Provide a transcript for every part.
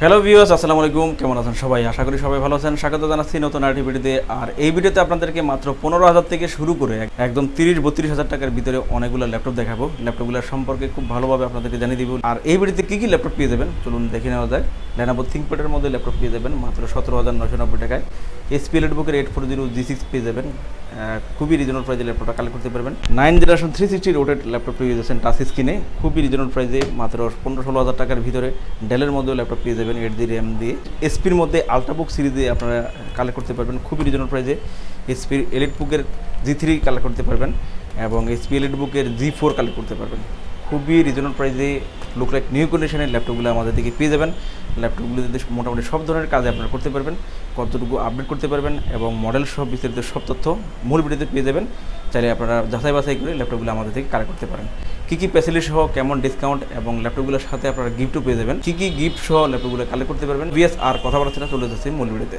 Hello viewers আসসালামু আলাইকুম। কেমন আছেন সবাই? আশা করি সবাই ভালো আছেন। স্বাগত জানাচ্ছি নতুন আরেকটি ভিডিওতে আর এই ভিডিওতে আপনাদেরকে মাত্র পনেরো হাজার থেকে শুরু করে একদম তিরিশ, বত্রিশ হাজার টাকার ভিতরে অনেকগুলো ল্যাপটপ দেখাবো। ল্যাপটপগুলোর সম্পর্কে খুব ভালোভাবে আপনাদেরকে জানিয়ে দিব। আর এই ভিডিওতে কী কী ল্যাপটপ পেয়ে যাবেন? চলুন দেখে নেওয়া যায় ল্যানাবো থিঙ্কপ্যাডের মধ্যে ল্যাপটপ পেয়ে যাবেন মাত্র সতেরো হাজার নশো নব্বই টাকায়। এসপি বুকের eight four zero G six পেয়ে যাবেন। খুবই রিজনেবল প্রাইজে ল্যাপটপটা কালেক্ট করতে পারবেন। Nine generation three sixty rotated laptop পেয়ে যাচ্ছেন টাচ স্ক্রিনে খুবই রিজনেবল প্রাইজে মাত্র পনেরো ষোলো হাজার টাকার ভিতরে ডেলের মধ্যেও ল্যাপটপ পেয়ে যাবেন এইট জি র্যাম দিয়ে। এসপির মধ্যে আলট্রাবুক সিরিজে আপনারা কালেক্ট করতে পারবেন। খুবই রিজনেবল প্রাইজে এসপির এলিট বুকের জি থ্রি কালেক্ট করতে পারবেন এবং এসপি এলিট বুকের জি ফোর কালেক্ট করতে পারবেন। খুবই রিজনেবল প্রাইসে লুক লাইক নিউ কন্ডিশনের ল্যাপটপগুলো আমাদের থেকে পেয়ে যাবেন। ল্যাপটপগুলো দিয়ে মোটামুটি সব ধরনের কাজে আপনারা করতে পারবেন, কতটুকু আপডেট করতে পারবেন এবং মডেল সব বিস্তারিত সব তথ্য মূল ভিডিওতে পেয়ে যাবেন। চাইলে আপনারা যাচাই বাছাই করে ল্যাপটপগুলো আমাদের থেকে কালেক্ট করতে পারেন। কী কী ফ্যাসিলিটি সহ কেমন ডিসকাউন্ট এবং ল্যাপটপগুলোর সাথে আপনারা গিফটও পেয়ে যাবেন। কী কী গিফট সহ ল্যাপটপগুলো কালেক্ট করতে পারবেন। বিএস আর কথা বলার চলে যাচ্ছে মূল ভিডিওতে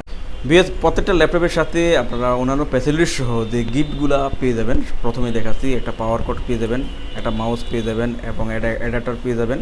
বিএস প্রত্যেকটা ল্যাপটপের সাথে আপনারা অন্যান্য ফ্যাসিলিটি সহ যে গিফটগুলো পেয়ে যাবেন, প্রথমে দেখাচ্ছি একটা পাওয়ার কোড পেয়ে যাবেন, একটা মাউস পেয়ে যাবেন এবং অ্যাডাপ্টার পেয়ে যাবেন।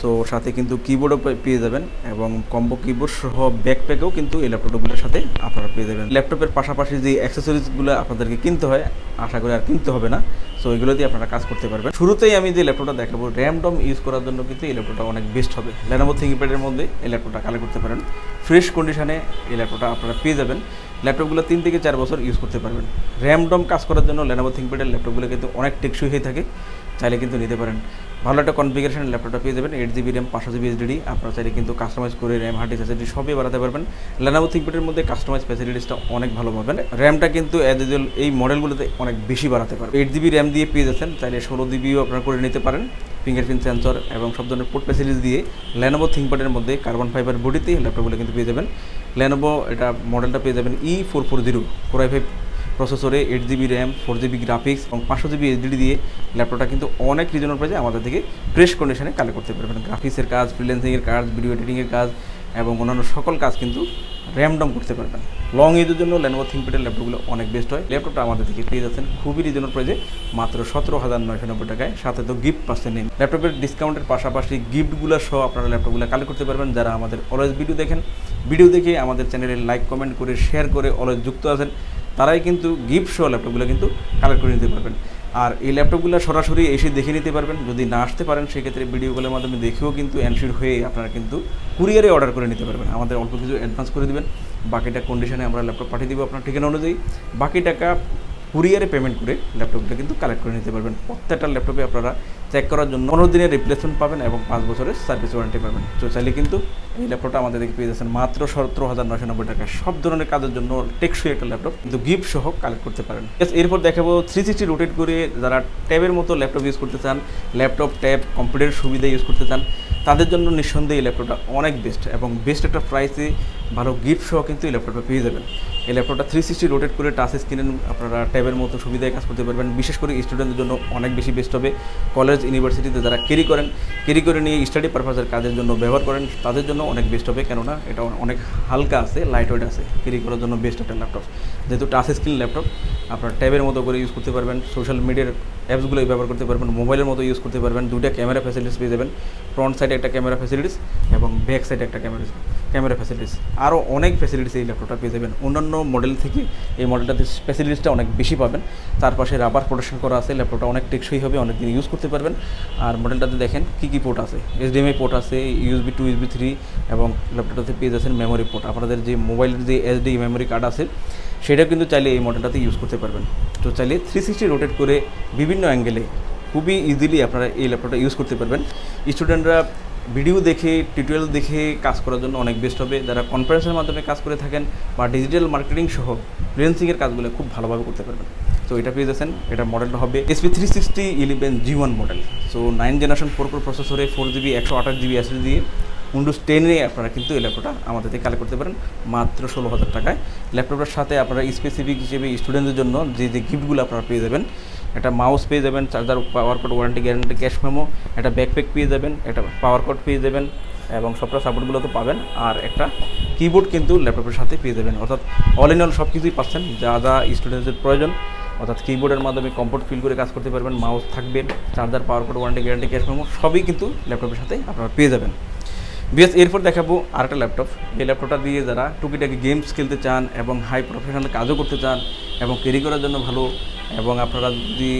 তো সাথে কিন্তু কিবোর্ডও পেয়ে যাবেন এবং কম্বো কিবোর্ড সহ ব্যাকপ্যাকেও কিন্তু এই ল্যাপটপগুলোর সাথে আপনারা পেয়ে যাবেন। ল্যাপটপের পাশাপাশি যে অ্যাক্সেসরিজগুলো আপনাদেরকে কিনতে হয়, আশা করি আর কিনতে হবে না। সো এগুলো দিয়ে আপনারা কাজ করতে পারবেন। শুরুতেই আমি যে ল্যাপটপটা দেখাবো র্যাম টম ইউজ করার জন্য কিন্তু এই ল্যাপটপটা অনেক বেস্ট হবে। ল্যানোভো থিঙ্কপ্যাডের মধ্যে এই ল্যাপটপটা কালেক্ট করতে পারেন। ফ্রেশ কন্ডিশনে এই ল্যাপটপটা আপনারা পেয়ে যাবেন। ল্যাপটপগুলো তিন থেকে চার বছর ইউজ করতে পারবেন। র্যাম টম কাজ করার জন্য ল্যানোভো থিঙ্কপ্যাডের ল্যাপটপগুলো কিন্তু অনেক টেকসই হয়ে থাকে। চাইলে কিন্তু নিতে পারেন। ভালো একটা কনফিগারেশন ল্যাপটপটা পেয়ে যাবেন এইট জিবি র্যাম পাঁচশো জিবি এসডিডি আপনারা চাইলে কিন্তু কাস্টমাইজ করে র্যাম হার্ড এসএসডি সবই বাড়াতে পারবেন। ল্যানোভো থিঙ্কপ্যাডের মধ্যে কাস্টমাইজ ফ্যাসিলিটিসটা অনেক ভালো পাবেন। র্যামটা কিন্তু এই মডেলগুলোতে অনেক বেশি বাড়াতে পারবেন। এইট জিবি র্যাম দিয়ে পেয়ে যাচ্ছেন, চাইলে ষোলো জিবিও আপনারা করে নিতে পারেন। ফিঙ্গারপ্রিন্ট সেন্সর এবং সব ধরনের পোর্ট ফ্যাসিলিটিস দিয়ে ল্যানোভো থিঙ্কপ্যাডের মধ্যে কার্বন ফাইবার বডিতে ল্যাপটপগুলো কিন্তু পেয়ে যাবেন। ল্যানোভো এটা মডেলটা পেয়ে যাবেন E four four zero four i five প্রসেসরে eight GB RAM, four GB graphics এবং পাঁচশো জিবি এইচডি দিয়ে ল্যাপটপটা কিন্তু অনেক রিজনেবল প্রাইসে আমাদের থেকে ফ্রেশ কন্ডিশনে কালেক্ট করতে পারবেন। গ্রাফিক্সের কাজ ফ্রিল্যান্সিংয়ের কাজ ভিডিও এডিটিংয়ের কাজ এবং অন্যান্য সকল কাজ কিন্তু র্যামডম করতে পারবেন। লং এজের জন্য ল্যানোভো থিঙ্কপ্যাডের ল্যাপটপগুলো অনেক বেস্ট হয়। ল্যাপটপটা আমাদের থেকে পেয়ে যাচ্ছেন খুবই রিজনেবল প্রাইসে মাত্র সতেরো হাজার নয়শো নব্বই টাকায় সাথে তো গিফট পাচ্ছেন নিন ল্যাপটপের ডিসকাউন্টের পাশাপাশি গিফটগুলো সহ আপনারা ল্যাপটপগুলো কালেক্ট করতে পারবেন। যারা আমাদের অলওয়েজ ভিডিও দেখেন ভিডিও দেখে আমাদের চ্যানেলে লাইক কমেন্ট করে শেয়ার করে অলওয়েজ যুক্ত আছেন। তারাই কিন্তু গিফট সহ ল্যাপটপগুলো কিন্তু কালেক্ট করে নিতে পারবেন। আর এই ল্যাপটপগুলো সরাসরি এসে দেখে নিতে পারবেন। যদি না আসতে পারেন, সেক্ষেত্রে ভিডিও কলের মাধ্যমে দেখেও কিন্তু অ্যানসিওর হয়ে আপনারা কিন্তু কুরিয়ারে অর্ডার করে নিতে পারবেন। আমাদের অল্প কিছু অ্যাডভান্স করে দিবেন। বাকিটা কন্ডিশনে আমরা ল্যাপটপ পাঠিয়ে দিব আপনার ঠিকানা অনুযায়ী। বাকি টাকা কুরিয়ারে পেমেন্ট করে ল্যাপটপটা কিন্তু কালেক্ট করে নিতে পারবেন। প্রত্যেকটা ল্যাপটপে আপনারা চেক করার জন্য পনেরো দিনের রিপ্লেসমেন্ট পাবেন এবং পাঁচ বছরের সার্ভিস ওয়ারেন্টি পাবেন। তো চাইলে কিন্তু এই ল্যাপটপটা আমাদের দেখে পেয়ে যাচ্ছেন মাত্র সতেরো হাজার নশো নব্বই টাকা। সব ধরনের কাজের জন্য টেকসই একটা ল্যাপটপ কিন্তু গিফট সহ কালেক্ট করতে পারেন। এরপর দেখাবো থ্রি সিক্সটি রোটেট করে যারা ট্যাবের মতো ল্যাপটপ ইউজ করতে চান ল্যাপটপ ট্যাব কম্পিউটারের সুবিধা ইউজ করতে চান, তাদের জন্য নিঃসন্দেহে এই ল্যাপটপটা অনেক বেস্ট এবং বেস্ট একটা প্রাইসে ভালো গিফট সহ কিন্তু এই ল্যাপটপটা পেয়ে যাবেন। এই ল্যাপটপটা থ্রি সিক্সটি রোটেট করে টাচ স্ক্রিনের আপনারা ট্যাবের মতো সুবিধায় কাজ করতে পারবেন। বিশেষ করে স্টুডেন্টদের জন্য অনেক বেশি বেস্ট হবে। কলেজ ইউনিভার্সিটিতে যারা ক্যারি করেন ক্যারি করে নিয়ে স্টাডি পারপাসের কাজের জন্য ব্যবহার করেন, তাদের জন্য অনেক বেস্ট হবে। কেননা এটা অনেক হালকা আছে লাইট ওয়েট আছে। ক্যারি করার জন্য বেস্ট একটা ল্যাপটপ যেহেতু টাচ স্ক্রিন ল্যাপটপ আপনার ট্যাবের মতো করে ইউজ করতে পারবেন। সোশ্যাল মিডিয়ার অ্যাপসগুলো ব্যবহার করতে পারবেন। মোবাইলের মতো ইউজ করতে পারবেন। দুইটা ক্যামেরা ফ্যাসিলিটিস পেয়ে যাবেন। ফ্রন্ট সাইডে একটা ক্যামেরা ফ্যাসিলিটিস এবং ব্যাক সাইডে একটা ক্যামেরা ক্যামেরা ফ্যাসিলিটিস আরও অনেক ফ্যাসিলিটিস এই ল্যাপটপটা পেয়ে যাবেন। অন্যান্য মডেল থেকে এই মডেলটাতে ফ্যাসিলিটিসটা অনেক বেশি পাবেন। তার পাশে রাবার প্রোটেকশন করা আছে ল্যাপটপটা অনেক টেকসই হবে অনেক দিন ইউজ করতে পারবেন। আর মডেলটাতে দেখেন কী কী পোর্ট আছে। এইচডিএমআই পোর্ট আছে ইউএসবি টু ইউএসবি থ্রি এবং ল্যাপটপটাতে পেয়ে যাচ্ছেন মেমোরি পোর্ট আপনাদের যে মোবাইলের যে এসডি মেমোরি কার্ড আছে সেটা কিন্তু চাইলে এই মডেলটাতে ইউজ করতে পারবেন। তো চাইলে থ্রি সিক্সটি রোটেট করে বিভিন্ন অ্যাঙ্গেলে খুবই ইজিলি আপনারা এই ল্যাপটপটা ইউজ করতে পারবেন। স্টুডেন্টরা ভিডিও দেখে টিউটোরিয়াল দেখে কাজ করার জন্য অনেক বেস্ট হবে। যারা কনফারেন্সের মাধ্যমে কাজ করে থাকেন বা ডিজিটাল মার্কেটিং সহ ফ্রিলেন্সিংয়ের কাজগুলো খুব ভালোভাবে করতে পারবেন। তো এটা পেয়ে যাচ্ছেন, এটা মডেলটা হবে HP three sixty eleven G one model so nine generation four প্রসেসরে ফোর জিবি একশো আঠাশ জিবি এসএস দিয়ে উইন্ডোজ টেনে আপনারা কিন্তু এই ল্যাপটপটা আমাদের থেকে কালেক্ট করতে পারেন মাত্র ষোলো হাজার টাকায়। ল্যাপটপটার সাথে আপনারা স্পেসিফিক হিসেবে স্টুডেন্টদের জন্য যে যে গিফটগুলো আপনারা পেয়ে যাবেন, একটা মাউস পেয়ে যাবেন charger power cord warranty guarantee cash memo একটা ব্যাকপ্যাক পেয়ে যাবেন, একটা পাওয়ার কোড পেয়ে যাবেন এবং সবটা সাপোর্টগুলো তো পাবেন আর একটা কিবোর্ড কিন্তু ল্যাপটপের সাথে পেয়ে যাবেন। অর্থাৎ অল ইন অল সব কিছুই পাচ্ছেন, যা যা স্টুডেন্টদের প্রয়োজন। অর্থাৎ কিবোর্ডের মাধ্যমে কমফোর্ট ফিল করে কাজ করতে পারবেন মাউস থাকবে charger power cord warranty guarantee cash memo সবই কিন্তু ল্যাপটপের সাথে আপনারা পেয়ে যাবেন। বিএস, এরপর দেখাবো আরেকটা ল্যাপটপ এই ল্যাপটপটা দিয়ে যারা টুকিটাকি গেমস খেলতে চান এবং হাই প্রফেশনাল কাজও করতে চান এবং ক্যারি করার জন্য ভালো এবং আপনারা যদি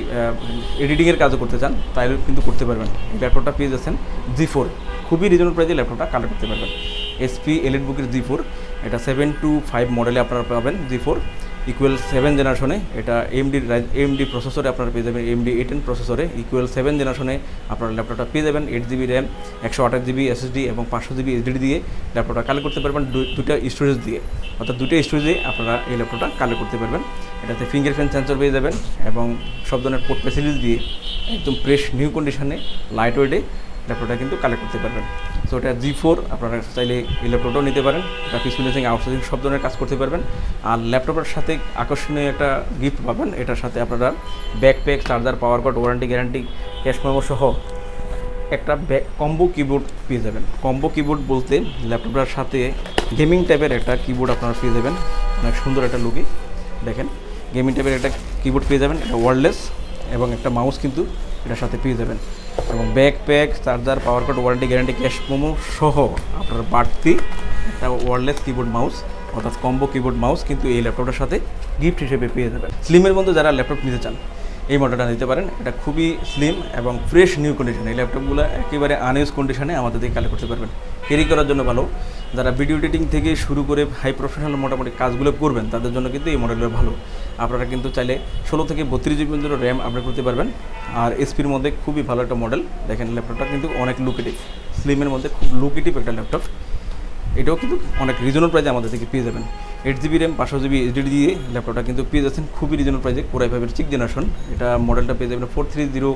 এডিটিংয়ের কাজও করতে চান তাহলে কিন্তু করতে পারবেন। এই ল্যাপটপটা পেয়ে যাচ্ছেন জি ফোর খুবই রিজনেবল প্রাইজে ল্যাপটপটা কালেক্ট করতে পারবেন। এসপি এলিট বুকের জি ফোর এটা সেভেন টু ফাইভ মডেলে আপনারা পাবেন জি ফোর ইকুয়াল সেভেন জেনারেশনে এটা এমডি এমডি প্রসেসরে আপনারা পেয়ে যাবেন এমডি এইটেন প্রসেসরে ইকুয়াল সেভেন জেনারেশনে আপনারা ল্যাপটপটা পেয়ে যাবেন এইট জিবি র্যাম একশো আঠাশ জিবি এসএসডি এবং পাঁচশো জিবি এইচডি দিয়ে ল্যাপটপটা কালেক্ট করতে পারবেন দুটা স্টোরেজ দিয়ে। অর্থাৎ দুটো স্টোরেজে আপনারা এই ল্যাপটপটা কালেক্ট করতে পারবেন। এটাতে ফিঙ্গারপ্রিন্ট সেন্সর পেয়ে যাবেন এবং সব ধরনের পোর্ট ফ্যাসিলিটি দিয়ে একদম ফ্রেশ নিউ কন্ডিশনে লাইট ওয়েটে ল্যাপটপটা কিন্তু কালেক্ট করতে পারবেন। সো এটা জি ফোর আপনারা চাইলে এই ল্যাপটপটাও নিতে পারেন। গ্রাফিক্স ফিনিশিং আউটসোর্সিং সব ধরনের কাজ করতে পারবেন। আর ল্যাপটপের সাথে আকর্ষণীয় একটা গিফট পাবেন। এটার সাথে আপনারা backpack charger power cord warranty guarantee cash memo সহ একটা ব্যাক কম্বো কিবোর্ড পেয়ে যাবেন। কম্বো কিবোর্ড বলতে ল্যাপটপটার সাথে গেমিং টাইপের একটা কিবোর্ড আপনারা পেয়ে যাবেন। অনেক সুন্দর একটা লুকে দেখেন গেমিং টাইপের একটা কিবোর্ড পেয়ে যাবেন। এটা ওয়ারলেস এবং একটা মাউস কিন্তু এটার সাথে পেয়ে যাবেন। এবং backpack charger power card warranty guarantee cash memo সহ আপনার বাড়তি ওয়ারলেস কিবোর্ড মাউস অর্থাৎ কম্বো কিবোর্ড মাউস কিন্তু এই ল্যাপটপটার সাথে গিফট হিসেবে পেয়ে যাবেন। স্লিমের মধ্যে যারা ল্যাপটপ নিতে চান, এই মডেলটা নিতে পারেন। এটা খুবই স্লিম এবং ফ্রেশ নিউ কন্ডিশন এই ল্যাপটপগুলো একেবারে আনইউজ কন্ডিশনে আমাদের থেকে কালেক্ট করতে পারবেন। ক্যারি করার জন্য ভালো। যারা ভিডিও এডিটিং থেকে শুরু করে হাই প্রফেশনাল মোটামুটি কাজগুলো করবেন, তাদের জন্য কিন্তু এই মডেলগুলো ভালো। আপনারা কিন্তু চাইলে ষোলো থেকে বত্রিশ জিবি পর্যন্ত র্যাম আপডেট করতে পারবেন। আর এসপির মধ্যে খুবই ভালো একটা মডেল দেখেন ল্যাপটপটা কিন্তু অনেক লুকেটিভ স্লিমের মধ্যে খুব লুকেটিভ একটা ল্যাপটপ এটাও কিন্তু অনেক রিজনেবল প্রাইজে আমাদের থেকে পেয়ে যাবেন। এইট জিবি র্যাম পাঁচশো জিবি এইচডি দিয়ে ল্যাপটপটা কিন্তু পেয়ে যাচ্ছেন। খুবই রিজনেবল প্রাইজে কোরাই ফাইভের সিক্স জেনারেশন এটা মডেলটা পেয়ে যাবেন four three zero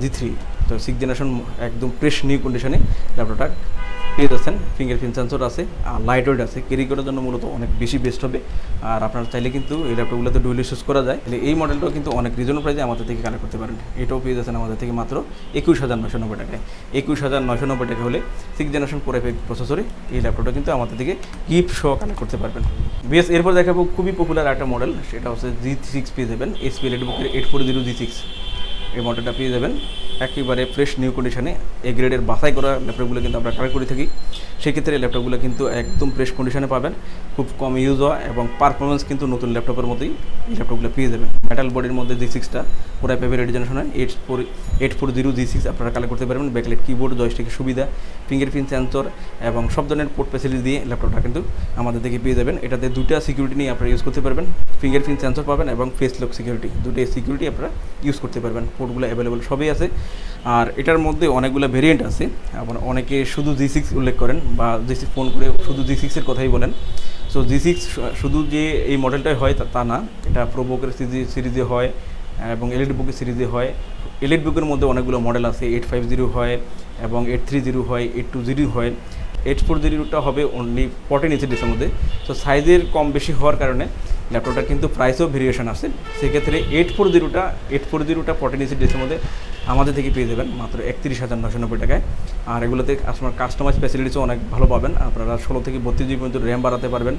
G three তো সিক্স জেনারেশন একদম ফ্রেশ নিউ কন্ডিশনে ল্যাপটপটা পেয়ে যাচ্ছেন ফিঙ্গারপ্রিন্ট সেন্সর আছে, আর লাইট ওয়েট আছে। ক্যারি করার জন্য মূলত অনেক বেশি বেস্ট হবে। আর আপনারা চাইলে কিন্তু এই ল্যাপটপগুলোতে ডুয়েল ইউজ করা যায়। তাহলে এই মডেলটাও কিন্তু অনেক রিজনেবল প্রাইজে আমাদের থেকে কালেক্ট করতে পারেন। এটাও পেয়ে যাচ্ছেন আমাদের থেকে মাত্র একুশ হাজার নশো নব্বই টাকায়। একুশ হাজার নশো নব্বই টাকা হলে সিক্স জেনারেশন ফোর এফ প্রসেসরে এই ল্যাপটপটা কিন্তু আমাদের থেকে গিফট সহ কালেক্ট করতে পারবেন। বেশ, এরপর দেখাবো খুবই পপুলার একটা মডেল সেটা হচ্ছে জি সিক্স পেয়ে যাবেন। এসপি এলেট বুকের eight four zero G six এই মডেলটা পেয়ে যাবেন। একেবারে ফ্রেশ নিউ কন্ডিশনে এ। গ্রেডের বাছাই করা ল্যাপটপগুলো কিন্তু আমরা কালেক্ট করে থাকি। সেক্ষেত্রে এই ল্যাপটপগুলো কিন্তু একদম ফ্রেশ কন্ডিশনে পাবেন। খুব কম ইউজ হয় এবং পারফরমেন্স কিন্তু নতুন ল্যাপটপের মধ্যেই এই ল্যাপটপগুলো পেয়ে যাবেন। মেটাল বডির মধ্যে জি সিক্সটা পুরো paper generation eight four eight four zero G six আপনারা কালেক্ট করতে পারবেন। ব্যাকলাইট কিবোর্ড জয়স্টিকের সুবিধা ফিঙ্গারপ্রিন্ট সেন্সর এবং সব ধরনের পোর্ট ফ্যাসিলিটি দিয়ে ল্যাপটপটা কিন্তু আমাদের থেকে পেয়ে যাবেন। এটাতে দুটা সিকিউরিটি নিয়ে আপনারা ইউজ করতে পারবেন। ফিঙ্গারপ্রিন্ট সেন্সর পাবেন এবং ফেস লক সিকিউরিটি দুটোই সিকিউরিটি আপনারা ইউজ করতে পারবেন। পোর্টগুলো অ্যাভেলেবল সবই আছে। আর এটার মধ্যে অনেকগুলো ভেরিয়েন্ট আছে। আবার অনেকে শুধু জি সিক্স উল্লেখ করেন বা জি সিক্স ফোন করে শুধু জি সিক্সের কথাই বলেন। সো জি সিক্স শুধু যে এই মডেলটাই হয় তা- না, এটা প্রোবোকের সিরিজে হয়, এবং এলিট বুকের সিরিজে হয়। এলিট বুকের মধ্যে অনেকগুলো মডেল আছে। এইট ফাইভ জিরো হয় এবং এইট থ্রি জিরো হয় এইট টু জিরো হয়। এইট ফোর জিরোটা হবে অনলি ফর্টিন ইঞ্চি ডিসের মধ্যে। তো সাইজের কম বেশি হওয়ার কারণে ল্যাপটপটার কিন্তু প্রাইসও ভেরিয়েশন আছে। সেক্ষেত্রে এইট ফোর জিরোটা এইট ফোর জিরোটা ফর্টিন ইঞ্চি ডিসের মধ্যে আমাদের থেকে পেয়ে যাবেন মাত্র একত্রিশ হাজার নশো নব্বই টাকায়। আর এগুলোতে আপনার কাস্টমাইজ ফ্যাসিলিটিসও অনেক ভালো পাবেন। আপনারা ষোলো থেকে বত্রিশ জিবি পর্যন্ত র্যাম বাড়াতে পারবেন।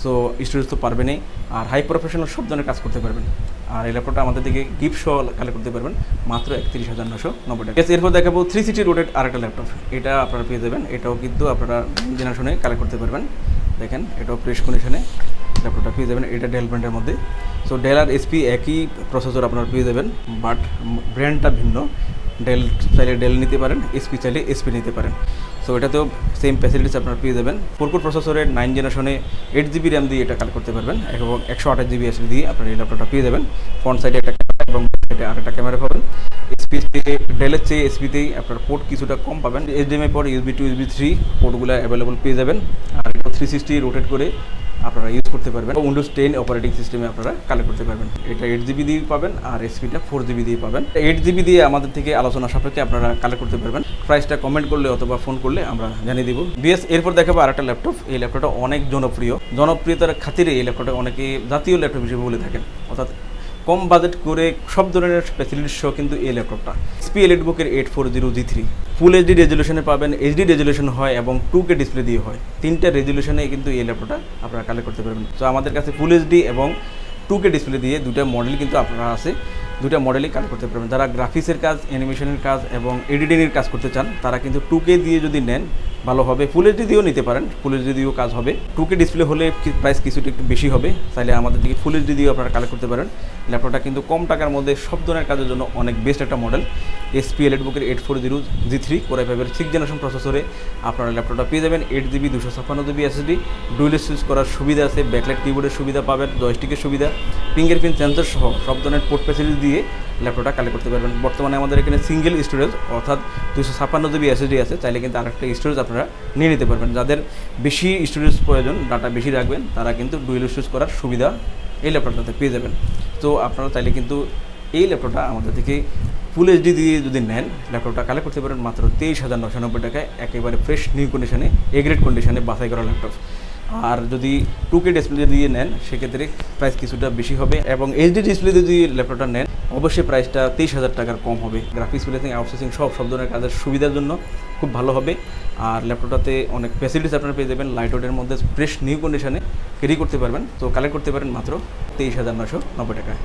সো স্টোরেজ তো পারবেনই। আর হাই প্রফেশনাল সব ধরনের কাজ করতে পারবেন। আর এই ল্যাপটপটা আমাদের থেকে গিফট সহ কালেক্ট করতে পারবেন মাত্র একত্রিশ হাজার নশো নব্বই টাকা। এরপর দেখাবো থ্রি সিটি রোডেড আরেকটা ল্যাপটপ। এটা আপনারা পেয়ে যাবেন। এটাও কিন্তু আপনারা জেনারেশনে কালেক্ট করতে পারবেন। দেখেন, এটাও ফ্রেশ কন্ডিশনে ল্যাপটপটা পেয়ে যাবেন, এটা ডেল ব্র্যান্ডের মধ্যে। সো ডেল আর এসপি একই প্রসেসর আপনারা পেয়ে যাবেন বাট ব্র্যান্ডটা ভিন্ন। ডেল চাইলে ডেল নিতে পারেন এসপি চাইলে এসপি নিতে পারেন। সো এটাতেও সেম ফ্যাসিলিটিস আপনারা পেয়ে যাবেন। ফোরকোর প্রসেসরের নাইন জেনারেশনে এইট জিবি র্যাম দিয়ে এটা কালেক্ট করতে পারবেন, এবং একশো আঠাশ জিবি এসডি দিয়ে আপনার এই ল্যাপটপটা পেয়ে যাবেন। ফ্রন্ট সাইডে একটা ক্যামেরা এবং সাইডে আর একটা ক্যামেরা পাবেন। এসপি ডেলের চেয়ে এসপিতেই আপনার পোর্ট কিছুটা কম পাবেন। এইচডিএমআই পর ইউসবি টু ইউসবি থ্রি পোর্টগুলো অ্যাভেলেবল পেয়ে যাবেন। আর এটা থ্রি সিক্সটি রোটেট করে আপনারা ইউজ করতে পারবেন। উইন্ডোজ টেন অপারেটিং সিস্টেমে আপনারা কালেক্ট করতে পারবেন। এটা এইট জিবি দিয়ে পাবেন, আর এসপিটা ফোর জিবি দিয়ে পাবেন। এইট জিবি দিয়ে আমাদের থেকে আলোচনা সাপেক্ষে আপনারা কালেক্ট করতে পারবেন। প্রাইসটা কমেন্ট করলে অথবা ফোন করলে আমরা জানিয়ে দিব। বিএস এরপর দেখাবো আর একটা ল্যাপটপ এই ল্যাপটপটা অনেক জনপ্রিয়। জনপ্রিয়তার খাতিরে এই ল্যাপটপটা অনেকে জাতীয় ল্যাপটপ হিসেবে বলে থাকেন। অর্থাৎ কম বাজেট করে সব ধরনের ফ্যাসিলিটি সহ কিন্তু এই ল্যাপটপটা। এসপি এলিট বুকের eight four zero G three full HD রেজলিউশনে পাবেন এইচডি রেজলিউশন হয় এবং টু কে ডিসপ্লে দিয়ে হয়। তিনটা রেজলিউশনে কিন্তু এই ল্যাপটপটা আপনারা কালেক্ট করতে পারবেন। তো আমাদের কাছে ফুল এইচডি এবং টু কে ডিসপ্লে দিয়ে দুটা মডেল কিন্তু আপনারা আছে দুটা মডেলই কাজ করতে পারবেন। যারা গ্রাফিক্সের কাজ অ্যানিমেশনের কাজ এবং এডিটিংয়ের কাজ করতে চান, তারা কিন্তু টু কে দিয়ে যদি নেন ভালো হবে ফুল এইচডি দিয়েও নিতে পারেন ফুল এইচডি দিয়েও কাজ হবে। টু কে ডিসপ্লে হলে প্রাইস কিছুটা একটু বেশি হবে। তাহলে আমাদের দিকে ফুল এইচডি দিয়েও আপনারা কালেক্ট করতে পারেন। ল্যাপটপটা কিন্তু কম টাকার মধ্যে সব ধরনের কাজের জন্য অনেক বেস্ট একটা মডেল এসপি এলেট বুকের eight four zero G three core i ফাইভের সিক্স জেনারেশন প্রসেসরে আপনারা ল্যাপটপটা পেয়ে যাবেন। এইট জিবি দুশো ছাপ্পান্ন জিবি এসএসডি ডুয়েল সুইচ করার সুবিধা আছে। ব্যাকলাইট কিবোর্ডের সুবিধা পাবেন জয়স্টিকের সুবিধা। ফিঙ্গারপ্রিন্ট সেন্সর সহ সব ধরনের পোর্ট ফ্যাসিলিটি দিয়ে ল্যাপটপটা কালেক্ট করতে পারবেন। বর্তমানে আমাদের এখানে সিঙ্গেল স্টোরেজ অর্থাৎ দুশো ছাপ্পান্ন জিবি এসএসডি আছে, চাইলে কিন্তু আরেকটা স্টোরেজ আপনারা নিয়ে নিতে পারবেন। যাদের বেশি স্টোরেজ প্রয়োজন ডাটা বেশি রাখবেন, তারা কিন্তু ডুয়েল সুইচ করার সুবিধা এই ল্যাপটপটাতে পেয়ে যাবেন। তো আপনারা চাইলে কিন্তু এই ল্যাপটপটা আমাদের থেকে ফুল এইচডি দিয়ে যদি নেন, ল্যাপটপটা কালেক্ট করতে পারেন মাত্র তেইশ হাজার নশো নব্বই টাকায়, একেবারে ফ্রেশ নিউ কন্ডিশনে এ গ্রেড কন্ডিশনে বাছাই করা ল্যাপটপ। আর যদি টু কে ডিসপ্লে দিয়ে নেন, সেক্ষেত্রে প্রাইস কিছুটা বেশি হবে এবং এইচডি ডিসপ্লে যদি ল্যাপটপটা নেন অবশ্যই প্রাইসটা তেইশ হাজার টাকার কম হবে। গ্রাফিক্স প্লেসিং আউটসোর্সিং সব সব ধরনের কাজের সুবিধার জন্য খুব ভালো হবে। আর ল্যাপটপটাতে অনেক ফ্যাসিলিটিস আপনারা পেয়ে যাবেন। লাইট ওয়েটের মধ্যে ফ্রেশ নিউ কন্ডিশনে ক্যারি করতে পারবেন। তো কালেক্ট করতে পারেন মাত্র তেইশ হাজার নশো নব্বই টাকায়।